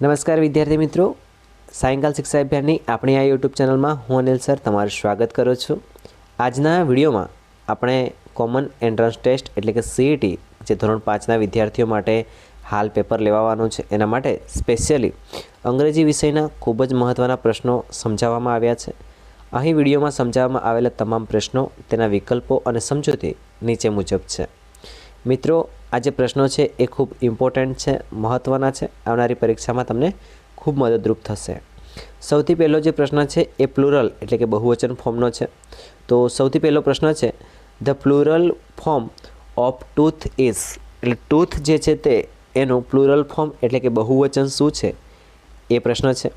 નમસ્કાર વિદ્યાર્થી મિત્રો. સાયંકાલ શિક્ષા અભિયાનની આપણી આ યુટ્યુબ ચેનલમાં હું અનિલ સર તમારું સ્વાગત કરું છું. આજના વિડીયોમાં આપણે કોમન એન્ટ્રન્સ ટેસ્ટ એટલે કે સીઈટી જે ધોરણ પાંચના વિદ્યાર્થીઓ માટે હાલ પેપર લેવાવાનું છે એના માટે સ્પેશિયલી અંગ્રેજી વિષયના ખૂબ જ મહત્ત્વના પ્રશ્નો સમજાવવામાં આવ્યા છે. અહીં વિડીયોમાં સમજાવવામાં આવેલા તમામ પ્રશ્નો તેના વિકલ્પો અને સમજૂતી નીચે મુજબ છે. મિત્રો આ જે પ્રશ્નો છે એ ખૂબ ઇમ્પોર્ટન્ટ છે મહત્ત્વના છે. આવનારી પરીક્ષામાં તમને ખૂબ મદદરૂપ થશે. સૌથી પહેલો જે પ્રશ્ન છે એ પ્લુરલ એટલે કે બહુવચન ફોર્મનો છે. તો સૌથી પહેલો પ્રશ્ન છે the plural form of tooth is એટલે ટૂથ જે છે તે એનું પ્લુરલ ફોર્મ એટલે કે બહુવચન શું છે? એ પ્રશ્ન છે.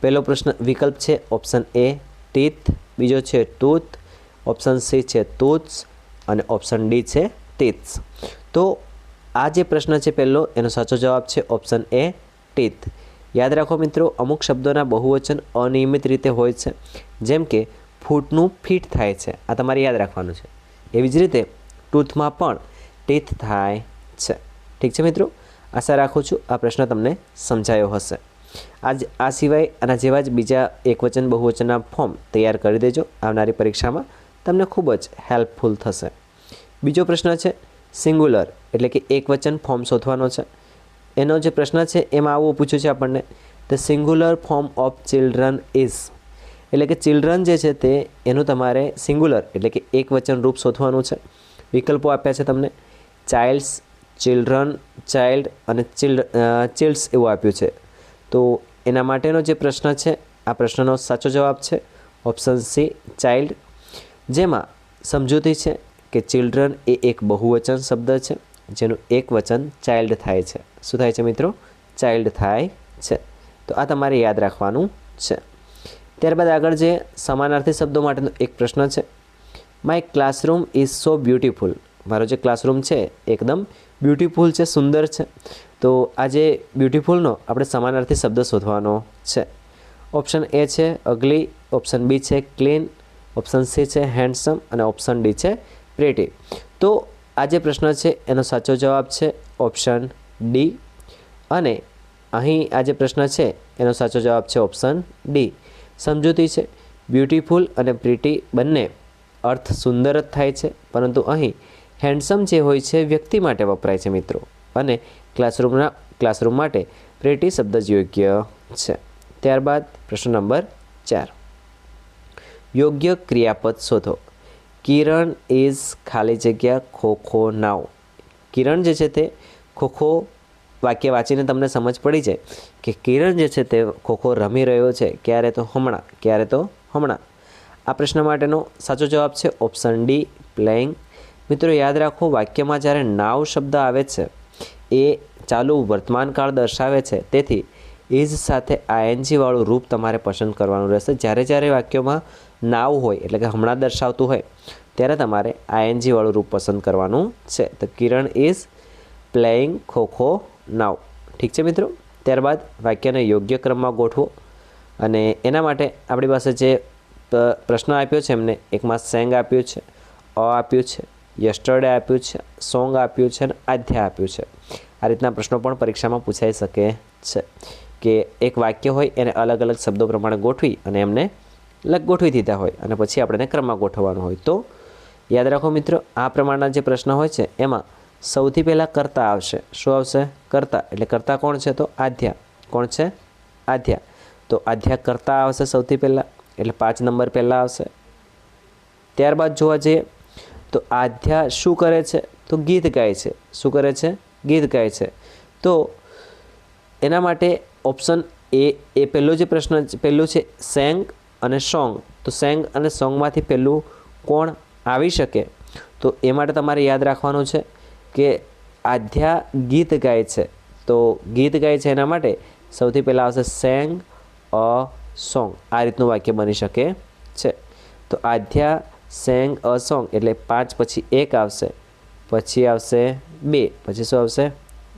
પહેલો પ્રશ્ન, વિકલ્પ છે ઓપ્શન એ ટીથ બીજો છે ટૂથ ઓપ્શન સી છે ટૂથ્સ અને ઓપ્શન ડી છે ટીથ્સ તો આ જે પ્રશ્ન છે પહેલો, એનો સાચો જવાબ છે ઓપ્શન એ ટીથ યાદ રાખો મિત્રો, અમુક શબ્દોના બહુવચન અનિયમિત રીતે હોય છે. જેમ કે, ફૂટનું ફીટ થાય છે. આ તમારે યાદ રાખવાનું છે. એવી જ રીતે, ટૂથમાં પણ ટીથ થાય છે. ઠીક છે મિત્રો? આશા રાખું છું આ પ્રશ્ન તમને સમજાયો હશે. આજ આ સિવાય આના જેવા જ બીજા એકવચન બહુવચનના ફોર્મ તૈયાર કરી દેજો. આવનારી પરીક્ષામાં તમને ખૂબ જ હેલ્પફુલ થશે. બીજો પ્રશ્ન છે સિંગ્યુલર એટલે કે એકવચન ફોર્મ શોધવાનો છે. એનો જે પ્રશ્ન છે, એમાં આવું પૂછ્યું છે આપણને the singular form of children is એટલે કે ચિલ્ડ્રન જે છે તે, એનું તમારે સિંગ્યુલર એટલે કે એકવચન રૂપ શોધવાનું છે. વિકલ્પો આપ્યા છે તમને. ચાઇલ્ડ્સ ચિલ્ડ્રન ચાઇલ્ડ અને ચિલ્ડ ચિલ્ડ્સ એવું આપ્યું છે. તો એના માટેનો જે પ્રશ્ન છે, આ પ્રશ્નનો સાચો જવાબ છે ઓપ્શન સી ચાઇલ્ડ જેમાં સમજૂતી છે કે ચિલ્ડ્રન એ એક બહુવચન શબ્દ છે, જેનું એક વચન ચાઇલ્ડ થાય છે. શું થાય છે મિત્રો? ચાઇલ્ડ થાય છે. તો આ તમારે યાદ રાખવાનું છે. ત્યારબાદ આગળ જે સમાનાર્થી શબ્દો માટેનો એક પ્રશ્ન છે. My classroom is so beautiful મારો જે ક્લાસરૂમ છે, એકદમ બ્યુટિફુલ છે, સુંદર છે. તો આ જે બ્યુટિફુલનો આપણે સમાનાર્થી શબ્દ શોધવાનો છે. ઓપ્શન એ છે અગલી ઓપ્શન બી છે ક્લીન ઓપ્શન સી છે હેન્ડસમ અને ઓપ્શન ડી છે પ્રેટી તો આ જે પ્રશ્ન છે, એનો સાચો જવાબ છે ઓપ્શન ડી. અને અહીં આ જે પ્રશ્ન છે, એનો સાચો જવાબ છે ઓપ્શન ડી. સમજૂતી છે, બ્યુટીફુલ અને પ્રિટી બંને અર્થ સુંદર જ થાય છે, પરંતુ અહીં હેન્ડસમ જે હોય છે વ્યક્તિ માટે વપરાય છે મિત્રો. અને ક્લાસરૂમના, ક્લાસરૂમ માટે પ્રેટી શબ્દ જ યોગ્ય છે. ત્યારબાદ પ્રશ્ન નંબર ચાર. યોગ્ય ક્રિયાપદ શોધો. કિરણ ઇઝ ખાલી જગ્યા ખો ખો નાવ કિરણ જે છે તે ખોખો વાક્ય વાંચીને તમને સમજ પડી જાય કે કિરણ જે છે તે ખોખો રમી રહ્યો છે. ક્યારે તો હમણાં, ક્યારે તો હમણાં. આ પ્રશ્ન માટેનો સાચો જવાબ છે ઓપ્શન ડી પ્લેઇંગ મિત્રો યાદ રાખો, વાક્યમાં જ્યારે નાવ શબ્દ આવે છે, એ ચાલુ વર્તમાનકાળ દર્શાવે છે. તેથી, ઇઝ સાથે આઈએનજીવાળું રૂપ તમારે પસંદ કરવાનું રહેશે. જ્યારે જ્યારે વાક્યોમાં નાવ હોય, એટલે કે હમણાં દર્શાવતું હોય, ત્યારે તમારે આઈએનજી વાળું રૂપ પસંદ કરવાનું છે. તો Kiran is playing kho kho now. ઠીક છે મિત્રો? ત્યારબાદ વાક્યને યોગ્ય ક્રમમાં ગોઠવો. અને એના માટે આપણી પાસે જે પ્રશ્ન આપ્યો છે, એમને એકમાં સેંગ આપ્યું છે, અ આપ્યું છે, યસ્ટરડે આપ્યું છે, સોંગ આપ્યું છે, અને આધ્યા આપ્યું છે. આ રીતના પ્રશ્નો પણ પરીક્ષામાં પૂછાઈ શકે છે. કે એક વાક્ય હોય, એને અલગ અલગ શબ્દો પ્રમાણે ગોઠવી અને એમને ગોઠવી દીધા હોય અને પછી આપણે ક્રમમાં ગોઠવવાનો હોય. તો યાદ રાખો મિત્રો, આ પ્રમાણના જે પ્રશ્ન હોય છે, એમાં સૌથી પહેલાં કરતા આવશે. શું આવશે? કરતા. એટલે કરતા કોણ છે? તો આધ્યા. કોણ છે? આધ્યા. તો આધ્યા કરતા આવશે સૌથી પહેલાં. એટલે પાંચ નંબર પહેલાં આવશે. ત્યારબાદ જોવા જઈએ, તો આધ્યા શું કરે છે? તો ગીત ગાય છે. શું કરે છે? ગીત ગાય છે. તો એના માટે ઓપ્શન એ એ પહેલો જે પ્રશ્ન, પહેલું છે, સેંગ. અને સોંગ. તો સેંગ અને સોંગમાંથી પહેલું કોણ આવી શકે? તો એ માટે તમારે યાદ રાખવાનું છે કે આધ્યા ગીત ગાય છે. તો ગીત ગાય છે એના માટે સૌથી પહેલાં આવશે સેંગ, અ, સોંગ. આ રીતનું વાક્ય બની શકે છે. તો આધ્યા, સેંગ, અ, સોંગ એટલે પાંચ પછી એક આવશે. પછી આવશે બે. પછી શું આવશે?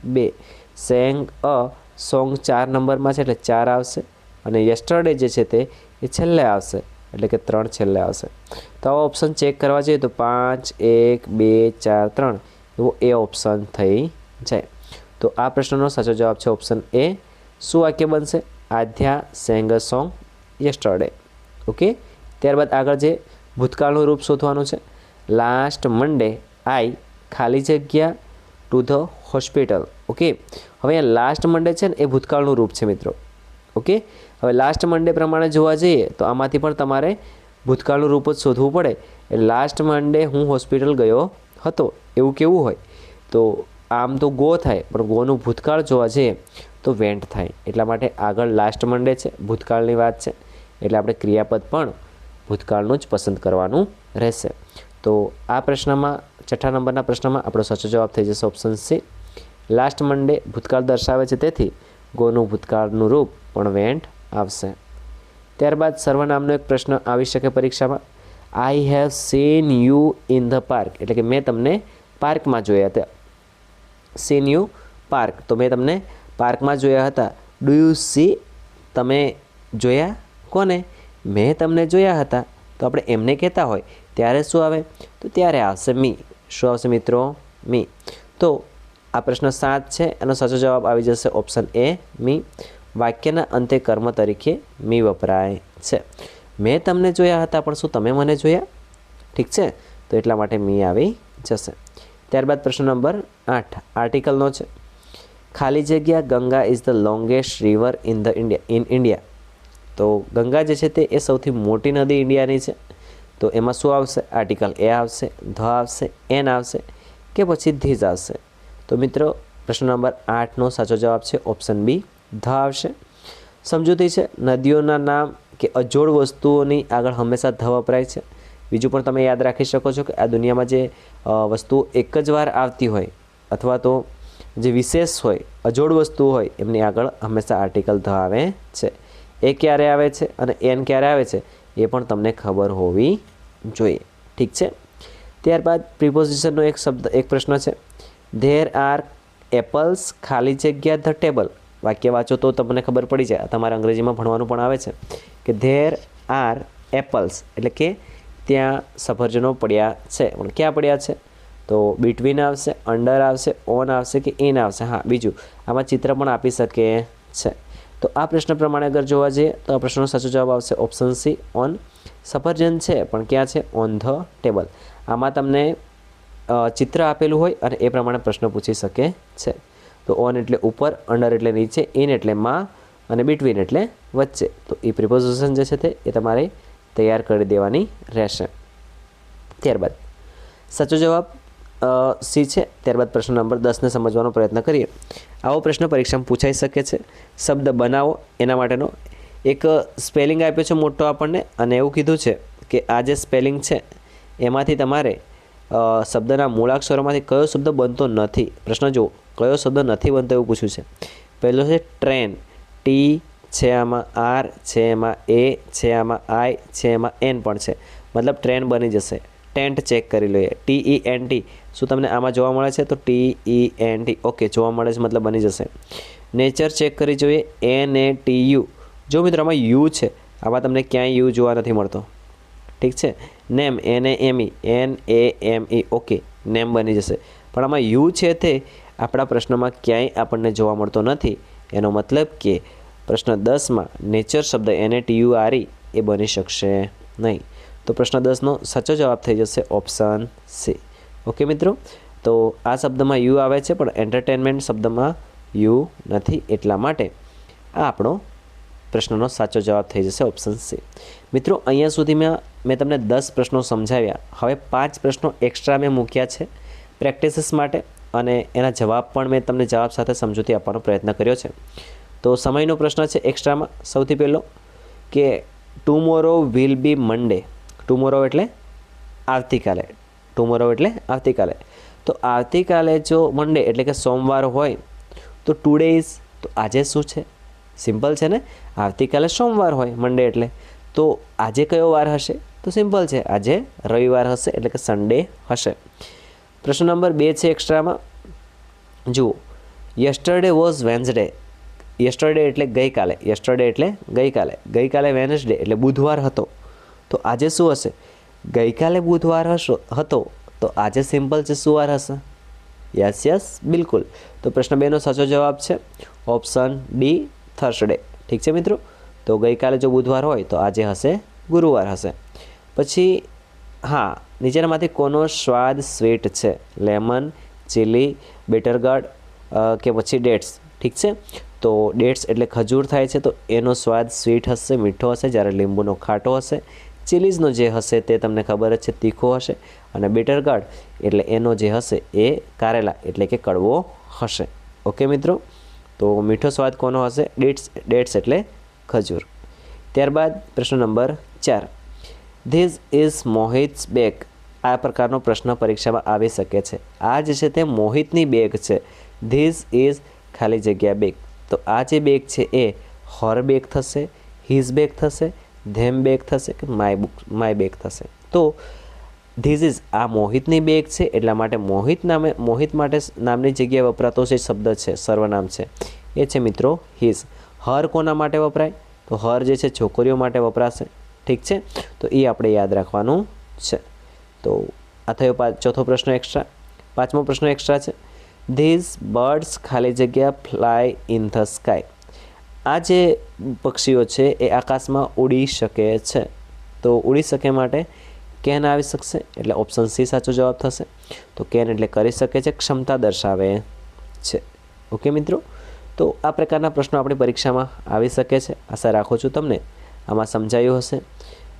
બે. સેંગ, અ, સોંગ ચાર નંબરમાં છે એટલે ચાર આવશે. અને યસ્ટરડે જે છે તે એ છેલ્લે આવશે, એટલે કે ત્રણ છેલ્લે આવશે. તો આવા ઓપ્શન ચેક કરવા જઈએ તો પાંચ, એક, બે, ચાર, ત્રણ. એવો એ ઓપ્શન થઈ જાય. તો આ પ્રશ્નનો સાચો જવાબ છે ઓપ્શન એ શું વાક્ય બનશે? આધ્યા સેંગ સોંગ, યસ્ટરડે. ઓકે? ત્યારબાદ આગળ જે ભૂતકાળનું રૂપ શોધવાનું છે. લાસ્ટ મંડે આઈ ખાલી જગ્યા ટુ ધ હોસ્પિટલ. ઓકે? હવે લાસ્ટ મંડે છે ને એ ભૂતકાળનું રૂપ છે મિત્રો. ઓકે? હવે લાસ્ટ મંડે પ્રમાણે જોવા જઈએ તો આમાંથી પણ તમારે ભૂતકાળનું રૂપ જ શોધવું પડે. એટલે લાસ્ટ મંડે હું હોસ્પિટલ ગયો હતો, એવું કેવું હોય? તો આમ તો ગો થાય, પણ ગોનું ભૂતકાળ જોવા જઈએ તો વેન્ટ થાય. એટલા માટે આગળ લાસ્ટ મંડે છે, ભૂતકાળની વાત છે. એટલે આપણે ક્રિયાપદ પણ ભૂતકાળનું જ પસંદ કરવાનું રહેશે. તો આ પ્રશ્નમાં, છઠ્ઠા નંબરના પ્રશ્નમાં આપણો સાચો જવાબ થઈ જશે ઓપ્શન સી લાસ્ટ મંડે ભૂતકાળ દર્શાવે છે તેથી ગોનું ભૂતકાળનું રૂપ પણ વેન્ટ આવશે. ત્યારબાદ સર્વનામનો એક પ્રશ્ન આવી શકે પરીક્ષામાં. I have seen you in the park એટલે કે મેં તમને પાર્કમાં જોયા હતા. સીન યુ પાર્ક તો મેં તમને પાર્કમાં જોયા હતા. ડુ યુ સી તમે જોયા? કોને? મેં તમને જોયા હતા. તો આપણે એમને કહેતા હોય. ત્યારે શું આવે? તો ત્યારે આવશે મી શું આવશે મિત્રો? મી તો આ પ્રશ્ન સાત છે. એનો સાચો જવાબ આવી જશે ઓપ્શન એ મી વાક્યના અંતે કર્મ તરીકે મી વપરાય છે. મેં તમને જોયા હતા, પણ શું તમે મને જોયા? ઠીક છે? તો એટલા માટે મી આવી જશે. ત્યારબાદ પ્રશ્ન નંબર આઠ, આર્ટિકલનો છે. ખાલી જગ્યા Ganga is the longest river in the India, in India. તો ગંગા જે છે તે એ સૌથી મોટી નદી ઇન્ડિયાની છે. તો એમાં શું આવશે? આર્ટિકલ એ આવશે, ધ આવશે, એન આવશે કે પછી ધીઝ આવશે? તો મિત્રો, પ્રશ્ન નંબર આઠનો સાચો જવાબ છે ઓપ્શન બી ધ આવશે. સમજૂતી છે, નદીઓના નામ કે અજોડ વસ્તુઓની આગળ હંમેશા ધ વપરાય છે. બીજું પણ તમે યાદ રાખી શકો છો કે આ દુનિયામાં જે વસ્તુઓ એક જ વાર આવતી હોય અથવા તો જે વિશેષ હોય, અજોડ વસ્તુઓ હોય, એમની આગળ હંમેશા આર્ટિકલ ધ આવે છે. એ ક્યારે આવે છે અને એન ક્યારે આવે છે, એ પણ તમને ખબર હોવી જોઈએ. ઠીક છે? ત્યારબાદ પ્રિપોઝિશનનો એક શબ્દ, એક પ્રશ્ન છે. ધેર આર એપલ્સ ખાલી જગ્યા ધ ટેબલ. વાક્ય વાંચો તો તમને ખબર પડી જાય. તમારે અંગ્રેજીમાં ભણવાનું પણ આવે છે કે ધેર આર એપલ્સ એટલે કે ત્યાં સફરજનો પડ્યા છે. પણ ક્યાં પડ્યા છે? તો બિટવીન આવશે અંડર આવશે ઓન આવશે કે ઇન આવશે. હા, બીજું. આમાં ચિત્ર પણ આપી શકે છે. તો આ પ્રશ્ન પ્રમાણે અગર જોવા જઈએ, તો આ પ્રશ્નનો સાચો જવાબ આવશે ઓપ્શન સી ઓન સફરજન છે, પણ ક્યાં છે? ઓન ધ ટેબલ આમાં તમને ચિત્ર આપેલું હોય અને એ પ્રમાણે પ્રશ્ન પૂછી શકે છે. તો ઓન એટલે ઉપર અંડર એટલે નીચે ઇન એટલે માં અને બિટવીન એટલે વચ્ચે. તો એ પ્રિપોઝિશન જે છે તે એ તમારે તૈયાર કરી દેવાની રહેશે. ત્યારબાદ સાચો જવાબ સી છે. ત્યારબાદ પ્રશ્ન નંબર દસને સમજવાનો પ્રયત્ન કરીએ. આવો પ્રશ્ન પરીક્ષામાં પૂછાઈ શકે છે. શબ્દ બનાવો. એના માટેનો એક સ્પેલિંગ આપ્યો છે મોટો આપણને અને એવું કીધું છે કે આ જે સ્પેલિંગ છે, એમાંથી તમારે શબ્દના મૂળાક્ષરોમાંથી કયો શબ્દ બનતો નથી? પ્રશ્ન જુઓ. કયો શબ્દ નથી બનતો એવું પૂછ્યું છે. પહેલો છે ટ્રેન. ટી છે આમાં આર છે એમાં એ છે આમાં આઈ છે એમાં એન પણ છે. મતલબ ટ્રેન બની જશે. ટેન્ટ ચેક કરી લઈએ. ટી ઈ એન ટી શું તમને આમાં જોવા મળે છે? તો T E N T okay, જોવા મળે છે, મતલબ બની જશે. નેચર ચેક કરી જોઈએ. એન એ ટી યુ જો મિત્રો આમાં યુ છે, આમાં તમને ક્યાંય યુ જોવા નથી મળતો. ઠીક છે? Name N A M E N A M E okay name બની જશે. પણ આમાં યુ છે તે આપણા પ્રશ્નમાં ક્યાંય આપણને જોવા મળતો નથી. એનો મતલબ કે પ્રશ્ન દસમાં નેચર શબ્દ એને ટીયુ આરી એ બની શકશે નહીં. તો પ્રશ્ન દસનો સાચો જવાબ થઈ જશે ઓપ્શન સી ઓકે મિત્રો? તો આ શબ્દમાં યુ આવે છે, પણ એન્ટરટેનમેન્ટ શબ્દમાં યુ નથી એટલા માટે આ આપણો પ્રશ્નનો સાચો જવાબ થઈ જશે ઓપ્શન સી મિત્રો, અહીંયા સુધીમાં મેં તમને દસ પ્રશ્નો સમજાવ્યા. હવે પાંચ પ્રશ્નો એક્સ્ટ્રા મેં મૂક્યા છે પ્રેક્ટિસીસ માટે અને એના જવાબ પણ મેં તમને જવાબ સાથે સમજૂતી આપવાનો પ્રયત્ન કર્યો છે. તો સમયનો પ્રશ્ન છે એક્સ્ટ્રામાં સૌથી પહેલો કે tomorrow will be Monday tomorrow એટલે આવતીકાલે. ટુમોરો એટલે આવતીકાલે. તો આવતીકાલે જો મંડે એટલે કે સોમવાર હોય, તો ટુડે ઇઝ તો આજે શું છે? સિમ્પલ છે ને? આવતીકાલે સોમવાર હોય, મંડે એટલે. તો આજે કયો વાર હશે? તો સિમ્પલ છે. આજે રવિવાર હશે, એટલે કે સન્ડે હશે. પ્રશ્ન નંબર બે છે એક્સ્ટ્રામાં. જુઓ, યસ્ટરડે વોઝ વેન્સડે. યસ્ટરડે એટલે ગઈકાલે. યસ્ટરડે એટલે ગઈકાલે. ગઈકાલે વેનસડે એટલે બુધવાર હતો. તો આજે શું હશે? ગઈકાલે બુધવાર હશો, હતો. તો આજે સિમ્પલ છે, શું વાર હશે? યસ યસ, બિલકુલ. તો પ્રશ્ન બેનો સાચો જવાબ છે. Option D Thursday. ઠીક છે મિત્રો? તો ગઈકાલે જો બુધવાર હોય તો આજે હશે, ગુરુવાર હશે. પછી, હા, નીચેનામાંથી કોનો સ્વાદ સ્વીટ છે? લેમન, ચીલી બેટરગાર્ડ કે પછી ડેટ્સ. ઠીક છે? તો ડેટ્સ એટલે ખજૂર થાય છે, તો એનો સ્વાદ સ્વીટ હશે, મીઠો હશે, જ્યારે લીંબુનો ખાટો હશે. ચીલીઝનો જે હશે તે તમને ખબર જ છે, તીખો હશે. અને બેટરગાર્ડ એટલે એનો જે હશે એ કારેલા, એટલે કે કડવો હશે. ઓકે મિત્રો? તો મીઠો સ્વાદ કોનો હશે? ડેટ્સ ડેટ્સ એટલે ખજૂર. ત્યારબાદ પ્રશ્ન નંબર ચાર. ધીઝ ઇઝ મોહિત્સ બેગ આ પ્રકારનો પ્રશ્ન પરીક્ષામાં આવી શકે છે. આ જે છે તે મોહિતની બેગ છે. ધીઝ ઇઝ ખાલી જગ્યા બેગ તો આ જે બેગ છે એ હોર બેગ થશે હિઝ બેગ થશે ધેમ બેગ થશે કે માય બુક માય બેગ થશે. તો ધીઝ ઇઝ આ મોહિતની બેગ છે, એટલા માટે મોહિત નામે મોહિત માટે નામની જગ્યાએ વપરાતો જે શબ્દ છે, સર્વનામ છે. એ છે મિત્રો હિઝ હર કોના માટે વપરાય? તો હર જે છે, છોકરીઓ માટે વપરાશે. ઠીક છે? તો એ આપણે યાદ રાખવાનું છે. તો આ થયો ચોથો પ્રશ્ન એક્સ્ટ્રા પાંચમો પ્રશ્ન એક્સ્ટ્રા છે. ધીઝ બર્ડ્સ ખાલી જગ્યા ફ્લાય ઇન ધ સ્કાય આ જે પક્ષીઓ છે, એ આકાશમાં ઉડી શકે છે. તો ઉડી શકે માટે કેન આવી શકશે એટલે ઓપ્શન સી સાચો જવાબ થશે. તો કેન એટલે કરી શકે છે, ક્ષમતા દર્શાવે છે. ઓકે મિત્રો? તો આ પ્રકારના પ્રશ્નો આપણી પરીક્ષામાં આવી શકે છે. આશા રાખું છું તમને આમાં સમજાયું હશે.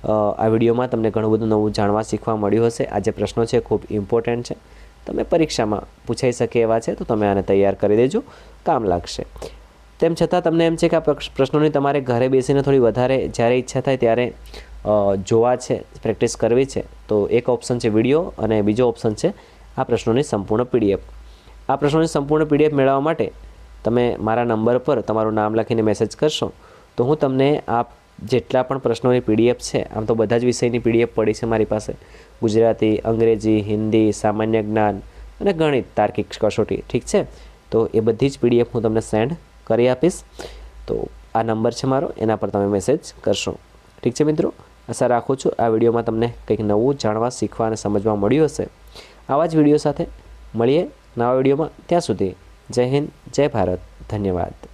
આ વિડીયોમાં તમને ઘણું બધું નવું જાણવા શીખવા મળ્યું હશે. આ જે પ્રશ્નો છે ખૂબ ઇમ્પોર્ટન્ટ છે. તમે પરીક્ષામાં પૂછાઈ શકે એવા છે, તો તમે આને તૈયાર કરી દેજો. કામ લાગશે. તેમ છતાં તમને એમ છે કે આ પ્રશ્નોની તમારે ઘરે બેસીને થોડી વધારે જ્યારે ઈચ્છા થાય ત્યારે જોવા છે, પ્રેક્ટિસ કરવી છે. તો એક ઓપ્શન છે વીડિયો અને બીજો ઓપ્શન છે આ પ્રશ્નોની સંપૂર્ણ પીડીએફ આ પ્રશ્નોની સંપૂર્ણ પીડીએફ મેળવવા માટે તમે મારા નંબર પર તમારું નામ લખીને મેસેજ કરશો. તો હું તમને આ જેટલા પણ પ્રશ્નોની પીડીએફ છે, આમ તો બધા જ વિષયની પીડીએફ પડી છે મારી પાસે. ગુજરાતી, અંગ્રેજી, હિન્દી, સામાન્ય જ્ઞાન અને ગણિત, તાર્કિક કસોટી. ઠીક છે? તો એ બધી જ પીડીએફ હું તમને સેન્ડ કરી આપીશ. તો આ નંબર છે મારો, એના પર તમે મેસેજ કરશો. ઠીક છે મિત્રો? આશા રાખું છું આ વિડીયોમાં તમને કંઈક નવું જાણવા, શીખવા અને સમજવા મળ્યું હશે. આવા જ વીડિયો સાથે મળીએ નવા વિડીયોમાં. ત્યાં સુધી જય હિન્દ, જય ભારત. ધન્યવાદ.